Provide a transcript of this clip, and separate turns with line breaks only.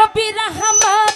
Nabi Rahman